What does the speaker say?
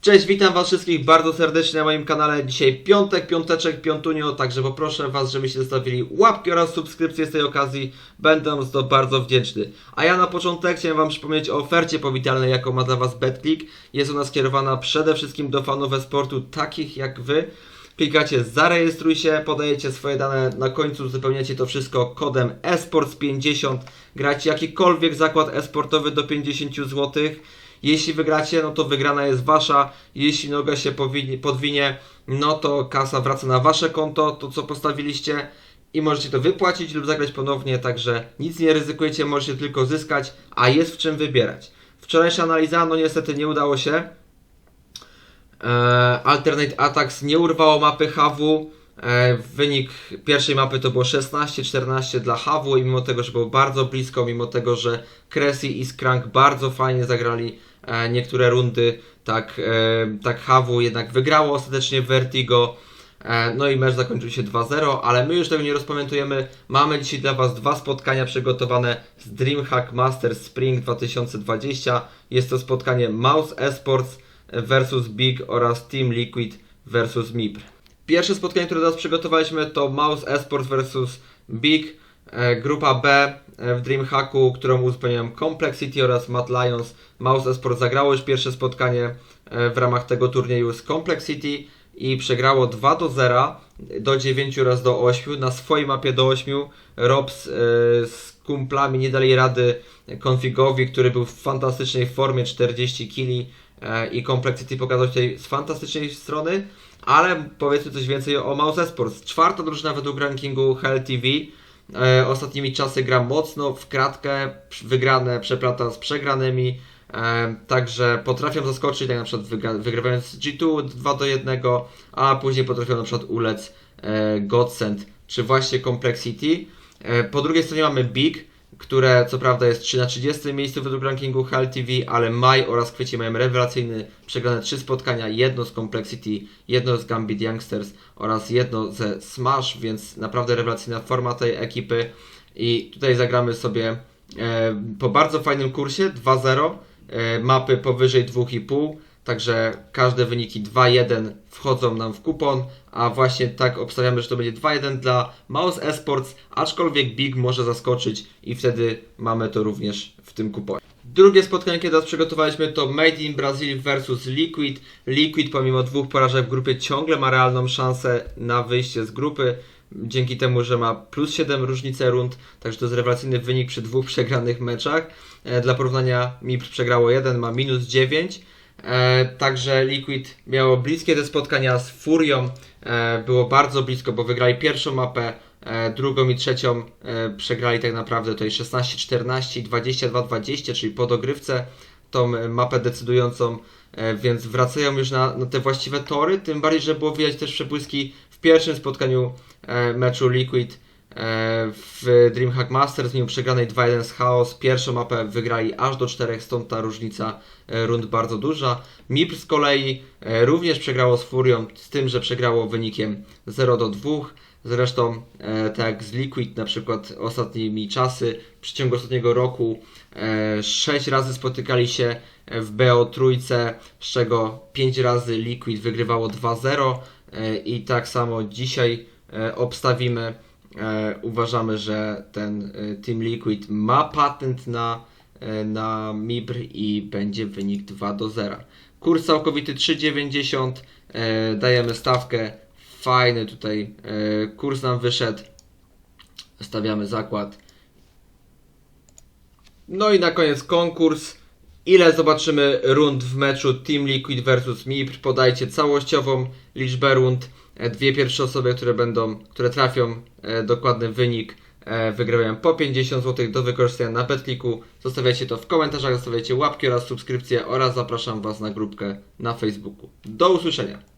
Cześć, witam was wszystkich bardzo serdecznie na moim kanale. Dzisiaj piątek, piąteczek, piątunio, także poproszę was, żebyście zostawili łapki oraz subskrypcję z tej okazji. Będę za to bardzo wdzięczny. A ja na początek chciałem wam przypomnieć o ofercie powitalnej, jaką ma dla was BetClick. Jest ona skierowana przede wszystkim do fanów e-sportu, takich jak wy. Klikacie zarejestruj się, podajecie swoje dane, na końcu uzupełniacie to wszystko kodem esports50. Gracie jakikolwiek zakład esportowy do 50 zł. Jeśli wygracie, no to wygrana jest wasza. Jeśli noga się podwinie, no to kasa wraca na wasze konto, to co postawiliście i możecie to wypłacić lub zagrać ponownie, także nic nie ryzykujecie, możecie tylko zyskać, a jest w czym wybierać. Wczorajsza analiza, no niestety nie udało się. E, Alternate Attacks nie urwało mapy HW. E, wynik pierwszej mapy to było 16-14 dla HW i mimo tego, że było bardzo blisko, mimo tego, że Cressy i Skrank bardzo fajnie zagrali e, niektóre rundy, tak, e, tak HW jednak wygrało ostatecznie Vertigo. No i mecz zakończył się 2-0, ale my już tego nie rozpamiętujemy. Mamy dzisiaj dla Was dwa spotkania przygotowane z DreamHack Masters Spring 2020. Jest to spotkanie Mouse Esports versus Big oraz Team Liquid versus MIPR. Pierwsze spotkanie, które teraz przygotowaliśmy to Mouse Esports versus Big, e, grupa B e, w DreamHacku, którą uzupełniają Complexity oraz Mad Lions. Mouse Esports zagrało już pierwsze spotkanie e, w ramach tego turnieju z Complexity i przegrało 2 do 0, do 9 oraz do 8. Na swojej mapie do 8 Robs e, z kumplami nie dali rady Configowi, który był w fantastycznej formie 40 kili i Complexity pokazał się z fantastycznej strony, ale powiedzmy coś więcej o Mouse Esports. Czwarta drużyna według rankingu Hell TV. E, ostatnimi czasy gra mocno w kratkę, wygrane przeplata z przegranymi. E, także potrafią zaskoczyć, tak na przykład wygra, wygrywając G2 2 do 1, a później potrafią na przykład ulec e, Godsend czy właśnie Complexity. E, po drugiej stronie mamy Big, które co prawda jest 3 na 30 miejscu według rankingu Hell TV, ale Maj oraz Kwiecie mają rewelacyjny, przegrane trzy spotkania, jedno z Complexity, jedno z Gambit Youngsters oraz jedno ze Smash, więc naprawdę rewelacyjna forma tej ekipy. I tutaj zagramy sobie e, po bardzo fajnym kursie 2-0, e, mapy powyżej 2,5, Także każde wyniki 2-1 wchodzą nam w kupon, a właśnie tak obstawiamy, że to będzie 2-1 dla Mouse Esports, aczkolwiek Big może zaskoczyć i wtedy mamy to również w tym kuponie. Drugie spotkanie, kiedy teraz przygotowaliśmy, to Made in Brazil versus Liquid. Liquid pomimo dwóch porażek w grupie ciągle ma realną szansę na wyjście z grupy. Dzięki temu, że ma plus 7 różnicę rund, także to jest rewelacyjny wynik przy dwóch przegranych meczach. E, Dla porównania MIPR przegrało 1, ma minus 9. E, także Liquid miało bliskie te spotkania z Furią. E, było bardzo blisko, bo wygrali pierwszą mapę, e, drugą i trzecią przegrali tak naprawdę tutaj 16-14 i 22-20, czyli po dogrywce tą mapę decydującą, więc wracają już na, na te właściwe tory. Tym bardziej, że było widać też przebłyski w pierwszym spotkaniu meczu Liquid w DreamHack Masters, mimo przegranej 2-1 z Chaos. Pierwszą mapę wygrali aż do 4, stąd ta różnica e, rund bardzo duża. MIPR z kolei e, również przegrało z Furią, z tym, że przegrało wynikiem 0 do 2. Zresztą, e, tak jak z Liquid, na przykład ostatnimi czasy, w przeciągu ostatniego roku, e, 6 razy spotykali się w BO trójce, z czego 5 razy Liquid wygrywało 2-0 e, i tak samo dzisiaj e, obstawimy. E, uważamy, że ten e, Team Liquid ma patent na, e, na MIBR i będzie wynik 2 do 0. Kurs całkowity 3,90. E, dajemy stawkę. Fajny tutaj kurs nam wyszedł. Stawiamy zakład. No i na koniec konkurs. Ile zobaczymy rund w meczu Team Liquid versus MIPR? Podajcie całościową liczbę rund. E, Dwie pierwsze osoby, które będą, które trafią e, dokładny wynik, e, wygrywają po 50 zł do wykorzystania na BetClicku. Zostawiajcie to w komentarzach, zostawiajcie łapki oraz subskrypcje oraz zapraszam Was na grupkę na Facebooku. Do usłyszenia!